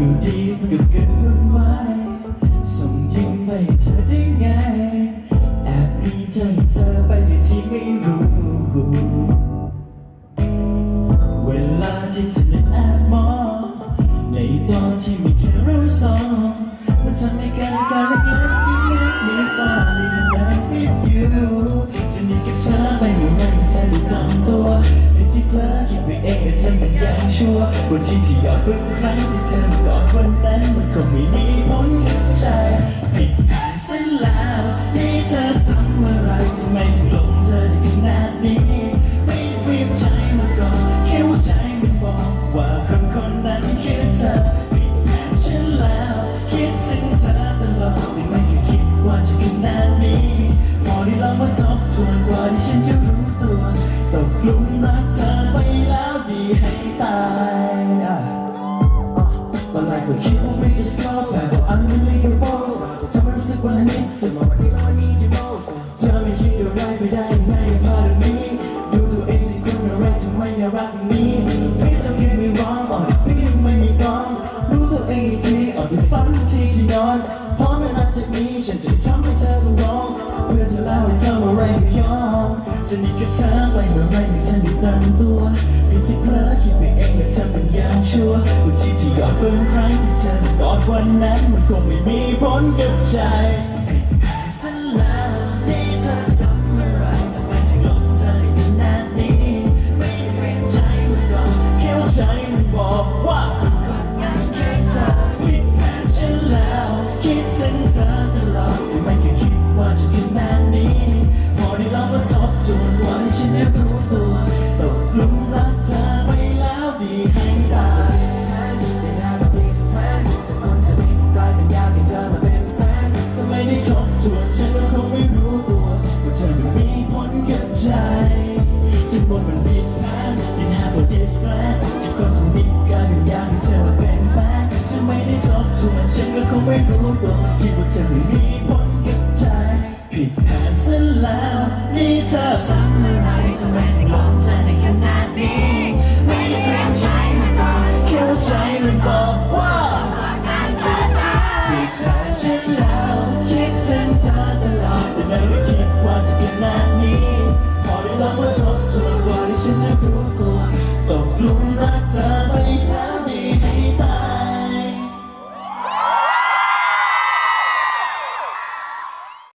อยู่ดีกับเกินไว้ส่งยิ้มให้เธอ ชัวว่าที่ที่อยากเป็นครั้งที่เธอมาก่อนวันนั้นมันก็ไม่มีผล ตอนแรกก็คิดว่าไม่จะ score แต่ว่า unbelievable ทำให้รู้สึกว่านี้จนมาวันนี้แล้ววันนี้จะ most เธอไม่คิดอะไรไปได้ยังไงพาแบบนี้ดูตัวเองสิคุณอะไรทำไมน่ารักอย่างนี้ Please don't get me wrong อ่อนที่ feeling ไม่มีกองรู้ตัวเองอีกทีอ่อนที่ฝันอีกทีที่นอนพร้อมเวลาจากนี้ฉันจะทำให้เธอต้องร้องเพื่อเธอแล้วให้เธออะไรก็ยอมสนิทกับเธอไปเมื่อไรไม่ทันได้ตั้งตัว วันนั้นมันคงไม่มีผลกับใจ ได้ทบทวนฉันก็คงไม่รู้ตัวคิดว่าเธอไม่มีผลกับใจ ผิดแผนซะแล้ว นี่เธอทำอะไรทำไมถึงหลงใจ